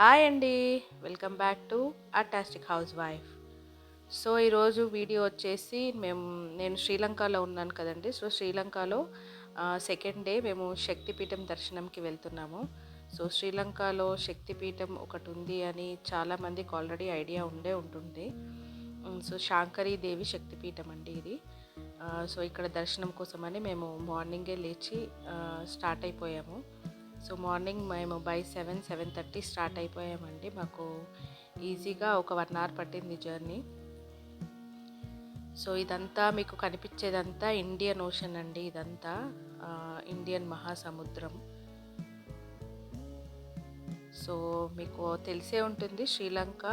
Hi అండి. Welcome back to అటాస్టిక్ house wife so ఈరోజు video వచ్చేసి మేము నేను శ్రీలంకలో ఉన్నాను కదండి. సో శ్రీలంకలో సెకండ్ డే మేము శక్తిపీఠం దర్శనంకి వెళ్తున్నాము. సో శ్రీలంకలో శక్తిపీఠం ఒకటి ఉంది అని చాలామందికి ఆల్రెడీ ఐడియా ఉండే ఉంటుంది సో శాంకరీ దేవి శక్తిపీఠం అండి ఇది. సో ఇక్కడ దర్శనం కోసమని మేము మార్నింగే లేచి స్టార్ట్ అయిపోయాము. సో మార్నింగ్ మేము by seven seven thirty start అయిపోయామండి. మాకు ఈజీగా ఒక వన్ అవర్ పట్టింది జర్నీ. సో ఇదంతా మీకు కనిపించేదంతా ఇండియన్ ఓషన్ అండి ఇదంతా. ఇండియన్ మహాసముద్రం. సో మీకు తెలిసే ఉంటుంది శ్రీలంక.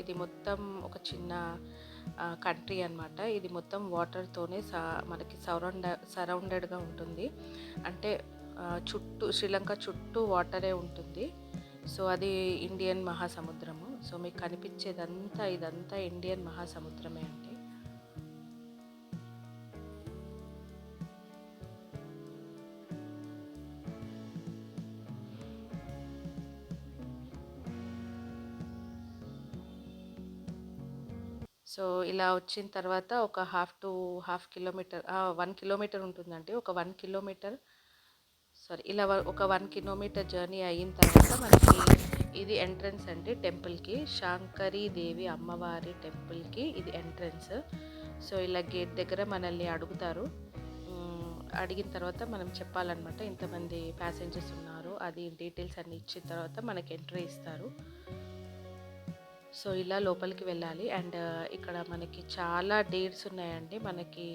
ఇది మొత్తం ఒక చిన్న కంట్రీ అన్నమాట. ఇది మొత్తం వాటర్తోనే సా మనకి సరౌండ సరౌండెడ్గా ఉంటుంది. అంటే చుట్టూ శ్రీలంక చుట్టూ వాటరే ఉంటుంది. సో అది ఇండియన్ మహాసముద్రము. సో మీకు కనిపించేదంతా ఇదంతా ఇండియన్ మహాసముద్రమే అండి. సో ఇలా వచ్చిన తర్వాత ఒక half to half kilometer one kilometer ఉంటుందండి. ఒక వన్ కిలోమీటర్ సారీ ఇలా ఒక వన్ కిలోమీటర్ జర్నీ అయిన తర్వాత మనకి ఇది ఎంట్రన్స్ అండి టెంపుల్కి. శాంకరీ దేవి అమ్మవారి టెంపుల్కి ఇది ఎంట్రన్స్. సో ఇలా గేట్ దగ్గర మనల్ని అడుగుతారు. అడిగిన తర్వాత మనం చెప్పాలన్నమాట ఇంతమంది ప్యాసింజర్స్ ఉన్నారు అది డీటెయిల్స్ అన్ని ఇచ్చిన తర్వాత మనకి ఎంట్రీ ఇస్తారు. సో ఇలా లోపలికి వెళ్ళాలి. అండ్ ఇక్కడ మనకి చాలా డేట్స్ ఉన్నాయండి. మనకి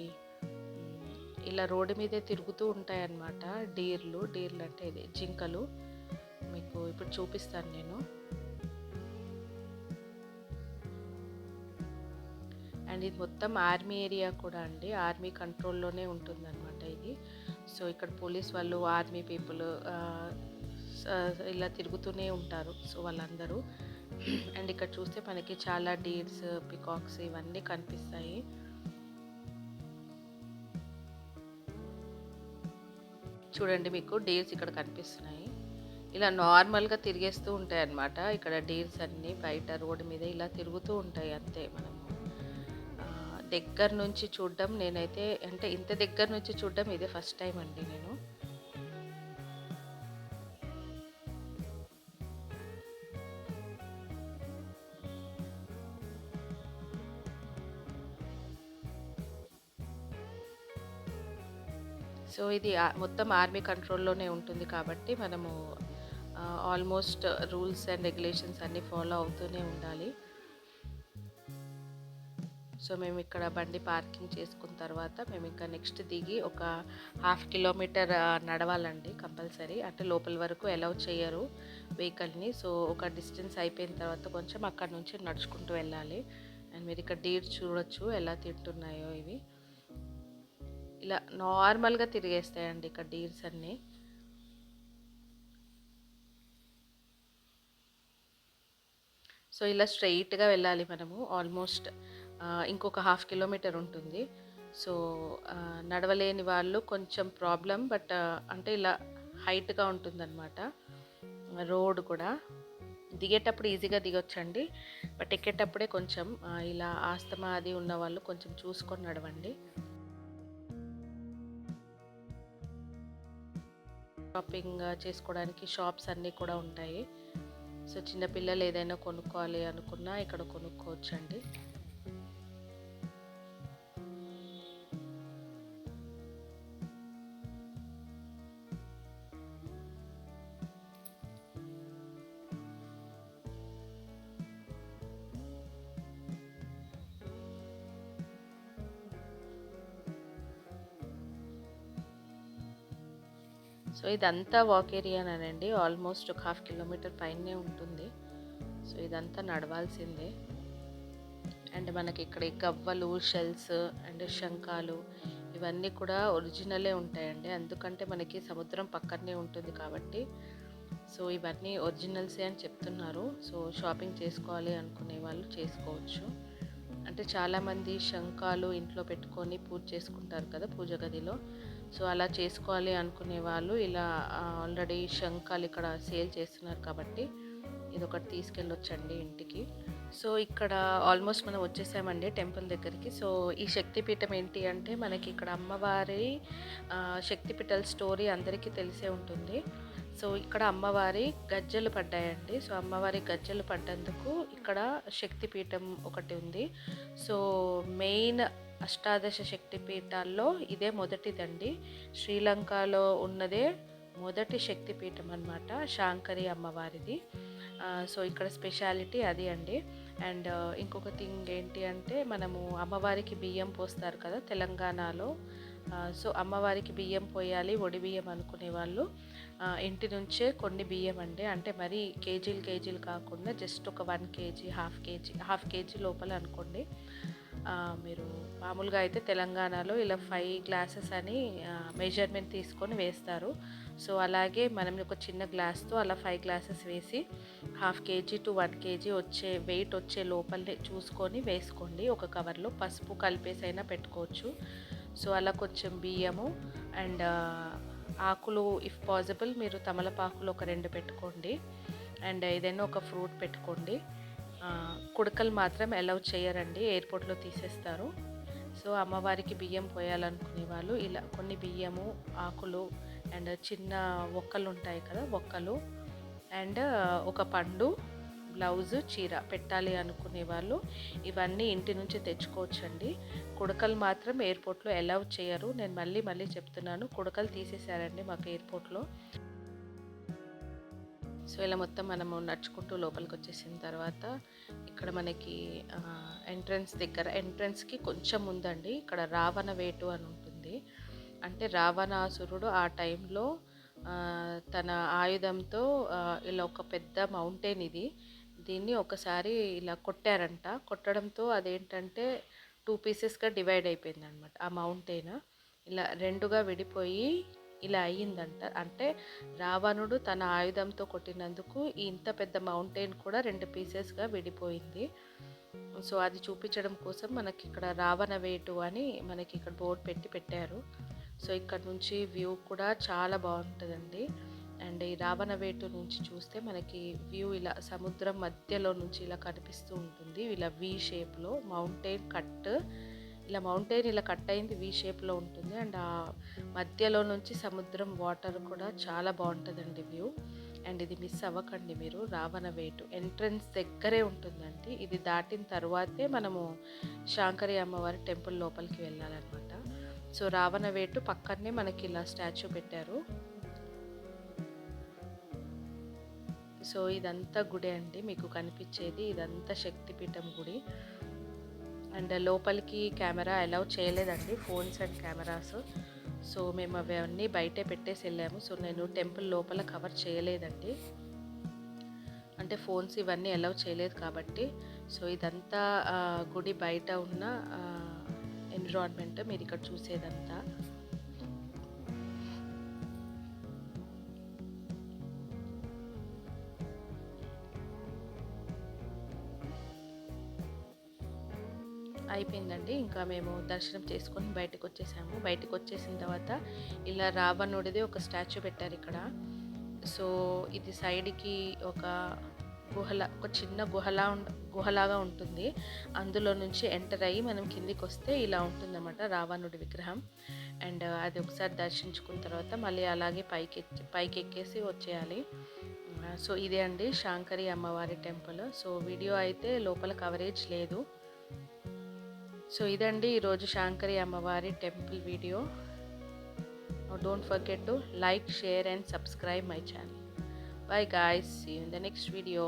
ఇలా రోడ్డు మీదే తిరుగుతూ ఉంటాయన్నమాట. డీర్లు డీర్లు అంటే ఇది జింకలు. మీకు ఇప్పుడు చూపిస్తాను నేను. అండ్ ఇది మొత్తం ఆర్మీ ఏరియా కూడా అండి. ఆర్మీ కంట్రోల్లోనే ఉంటుందన్నమాట ఇది. సో ఇక్కడ పోలీస్ వాళ్ళు ఆర్మీ పీపుల్ ఇలా తిరుగుతూనే ఉంటారు. సో వాళ్ళందరూ. అండ్ ఇక్కడ చూస్తే మనకి చాలా డీర్స్ పికాక్స్ ఇవన్నీ కనిపిస్తాయి. చూడండి మీకు డీల్స్ ఇక్కడ కనిపిస్తున్నాయి. ఇలా నార్మల్గా తిరిగేస్తూ ఉంటాయి అన్నమాట ఇక్కడ డీల్స్ అన్నీ బయట రోడ్డు మీద ఇలా తిరుగుతూ ఉంటాయి అంతే మనము. దగ్గర నుంచి చూడడం నేనైతే అంటే ఇంత దగ్గర నుంచి చూడడం ఇదే ఫస్ట్ టైం అండి నేను. సో ఇది మొత్తం ఆర్మీ కంట్రోల్లోనే ఉంటుంది కాబట్టి మనము ఆల్మోస్ట్ రూల్స్ అండ్ రెగ్యులేషన్స్ అన్నీ ఫాలో అవుతూనే ఉండాలి. సో మేము ఇక్కడ బండి పార్కింగ్ చేసుకున్న తర్వాత మేము ఇంకా నెక్స్ట్ దిగి ఒక హాఫ్ కిలోమీటర్ నడవాలండి కంపల్సరీ. అంటే లోపల వరకు అలౌ చేయరు వెహికల్ని. సో ఒక డిస్టెన్స్ అయిపోయిన తర్వాత కొంచెం అక్కడ నుంచి నడుచుకుంటూ వెళ్ళాలి. అండ్ మీరు ఇక్కడ డీర్ చూడొచ్చు ఎలా తింటున్నాయో ఇవి. ఇలా నార్మల్గా తిరిగేస్తాయండి ఇక్కడ డీర్స్ అన్నీ. సో ఇలా స్ట్రైట్గా వెళ్ళాలి మనము. ఆల్మోస్ట్ ఇంకొక హాఫ్ కిలోమీటర్ ఉంటుంది. సో నడవలేని వాళ్ళు కొంచెం ప్రాబ్లం బట్ అంటే ఇలా హైట్గా ఉంటుందన్నమాట. రోడ్ కూడా. దిగేటప్పుడు ఈజీగా దిగొచ్చండి. బట్ ఎక్కేటప్పుడే కొంచెం ఇలా ఆస్తమా అది ఉన్న వాళ్ళు కొంచెం చూసుకొని నడవండి. షాపింగ్ uh, చేసుకోవడానికి షాప్స్ అన్నీ కూడా ఉంటాయి. సో చిన్నపిల్లలు ఏదైనా కొనుక్కోవాలి అనుకున్నా ఇక్కడ కొనుక్కోవచ్చండి. సో ఇదంతా వాక్ ఏరియానండి ఆల్మోస్ట్ ఒక హాఫ్ కిలోమీటర్ పైనే ఉంటుంది. సో ఇదంతా నడవాల్సిందే. అండ్ మనకి ఇక్కడ ఈ గవ్వలు షెల్స్ అండ్ శంఖాలు ఇవన్నీ కూడా ఒరిజినలే ఉంటాయండి. ఎందుకంటే మనకి సముద్రం పక్కనే ఉంటుంది కాబట్టి. సో ఇవన్నీ ఒరిజినల్సే అని చెప్తున్నారు. సో షాపింగ్ చేసుకోవాలి అనుకునే వాళ్ళు చేసుకోవచ్చు. అంటే చాలామంది శంఖాలు ఇంట్లో పెట్టుకొని పూజ చేసుకుంటారు కదా పూజ గదిలో. సో అలా చేసుకోవాలి అనుకునే వాళ్ళు ఇలా ఆల్రెడీ శంఖాలు ఇక్కడ సేల్ చేస్తున్నారు కాబట్టి ఇది ఒకటి తీసుకెళ్ళొచ్చండి ఇంటికి. సో ఇక్కడ ఆల్మోస్ట్ మనం వచ్చేసామండి టెంపుల్ దగ్గరికి. సో ఈ శక్తిపీఠం ఏంటి అంటే మనకి ఇక్కడ అమ్మవారి ఆ, శక్తిపీఠాల స్టోరీ అందరికీ తెలిసే ఉంటుంది. సో ఇక్కడ అమ్మవారి గజ్జలు పడ్డాయండి. సో అమ్మవారి గజ్జలు పడ్డందుకు ఇక్కడ శక్తిపీఠం ఒకటి ఉంది. సో మెయిన్ అష్టాదశ శక్తిపీఠాల్లో ఇదే మొదటిదండి. శ్రీలంకలో ఉన్నదే మొదటి శక్తిపీఠం అనమాట శాంకరి అమ్మవారిది. సో ఇక్కడ స్పెషాలిటీ అది అండి. అండ్ ఇంకొక థింగ్ ఏంటి అంటే మనము అమ్మవారికి బియ్యం పోస్తారు కదా తెలంగాణలో. సో అమ్మవారికి బియ్యం పోయాలి ఒడి బియ్యం అనుకునే వాళ్ళు. ఇంటి నుంచే కొన్ని బియ్యం అండి. అంటే మరి కేజీలు కేజీలు కాకుండా జస్ట్ ఒక one KG half KG half KG లోపల అనుకోండి. మీరు మామూలుగా అయితే తెలంగాణలో ఇలా ఫైవ్ గ్లాసెస్ అని మెజర్మెంట్ తీసుకొని వేస్తారు. సో అలాగే మనం ఒక చిన్న గ్లాస్తో అలా ఫైవ్ గ్లాసెస్ వేసి half KG to one KG వచ్చే వెయిట్ వచ్చే లోపలనే చూసుకొని వేసుకోండి. ఒక కవర్లో పసుపు కలిపేసైనా పెట్టుకోవచ్చు. సో అలా కొంచెం బియ్యము అండ్ ఆకులు ఇఫ్ పాసిబుల్ మీరు తమలపాకులు ఒక రెండు పెట్టుకోండి. అండ్ ఏదైనా ఒక ఫ్రూట్ పెట్టుకోండి. కుడకలు మాత్రం అలౌ చేయరండి ఎయిర్పోర్ట్లో తీసేస్తారు. సో అమ్మవారికి బియ్యం పోయాలనుకునే వాళ్ళు ఇలా కొన్ని బియ్యము ఆకులు అండ్ చిన్న ఒక్కలు ఉంటాయి కదా ఒక్కలు అండ్ ఒక పండు బ్లౌజు చీర పెట్టాలి అనుకునే వాళ్ళు ఇవన్నీ ఇంటి నుంచి తెచ్చుకోవచ్చండి. కుడకలు మాత్రం ఎయిర్పోర్ట్లో అలౌ చేయరు. నేను మళ్ళీ మళ్ళీ చెప్తున్నాను. కుడకలు తీసేశారండి మాకు ఎయిర్పోర్ట్లో. సో ఇలా మొత్తం మనము నడుచుకుంటూ లోపలికి వచ్చేసిన తర్వాత ఇక్కడ మనకి ఎంట్రన్స్ దగ్గర ఎంట్రన్స్కి కొంచెం ఉందండి ఇక్కడ రావణ వేటు అని ఉంటుంది. అంటే రావణాసురుడు ఆ టైంలో తన ఆయుధంతో ఇలా ఒక పెద్ద మౌంటైన్ ఇది. దీన్ని ఒకసారి ఇలా కొట్టారంట. కొట్టడంతో అదేంటంటే టూ పీసెస్గా డివైడ్ అయిపోయింది అనమాట ఆ మౌంటైన్ ఇలా రెండుగా విడిపోయి ఇలా అయ్యిందంట. అంటే రావణుడు తన ఆయుధంతో కొట్టినందుకు ఇంత పెద్ద మౌంటైన్ కూడా రెండు పీసెస్గా విడిపోయింది. సో అది చూపించడం కోసం మనకి ఇక్కడ రావణ వేటు అని మనకి ఇక్కడ బోర్డు పెట్టి పెట్టారు. సో ఇక్కడ నుంచి వ్యూ కూడా చాలా బాగుంటుందండి. అండ్ ఈ రావణ వేటు నుంచి చూస్తే మనకి వ్యూ ఇలా సముద్రం మధ్యలో నుంచి ఇలా కనిపిస్తూ ఉంటుంది. ఇలా వి షేప్లో మౌంటైన్ కట్ ఇలా మౌంటైన్ ఇలా కట్ అయింది వి షేప్లో ఉంటుంది. అండ్ ఆ మధ్యలో నుంచి సముద్రం వాటర్ కూడా చాలా బాగుంటుందండి వ్యూ. అండ్ ఇది మిస్ అవ్వకండి మీరు రావణ వేటు ఎంట్రన్స్ దగ్గరే ఉంటుందండి. ఇది దాటిన తర్వాతే మనము శాంకరి అమ్మవారి టెంపుల్ లోపలికి వెళ్ళాలన్నమాట. సో రావణవేటు పక్కనే మనకి ఇలా స్టాచ్యూ పెట్టారు. సో ఇదంతా గుడి అండి. మీకు కనిపించేది ఇదంతా శక్తిపీఠం గుడి. అండ్ లోపలికి కెమెరా అలౌ చేయలేదండి. Phones and cameras. సో మేము అవన్నీ బయటే పెట్టేసి వెళ్ళాము. సో నేను టెంపుల్ లోపల కవర్ చేయలేదండి. అంటే ఫోన్స్ ఇవన్నీ అలౌ చేయలేదు కాబట్టి. సో ఇదంతా గుడి బయట ఉన్న ఎన్విరాన్మెంట్ మీరు ఇక్కడ చూసేదంతా. అయిపోయిందండి. ఇంకా మేము దర్శనం చేసుకొని బయటకు వచ్చేసాము బయటకు వచ్చేసిన తర్వాత ఇలా రావణుడిది ఒక స్టాచ్యూ పెట్టారు ఇక్కడ. సో ఇది సైడ్కి ఒక గుహల ఒక చిన్న గుహలా గుహలాగా ఉంటుంది. అందులో నుంచి ఎంటర్ అయ్యి మనం కిందికి వస్తే ఇలా ఉంటుందన్నమాట రావణుడి విగ్రహం. అండ్ అది ఒకసారి దర్శించుకున్న తర్వాత మళ్ళీ అలాగే పైకి పైకి ఎక్కేసి వచ్చేయాలి. సో ఇదే అండి. శాంకరి అమ్మవారి టెంపుల్. సో వీడియో అయితే లోపల కవరేజ్ లేదు. సో ఇదండి ఈరోజు శాంకరి అమ్మవారి temple video. Don't forget to like share and subscribe my channel bye guys see in the next video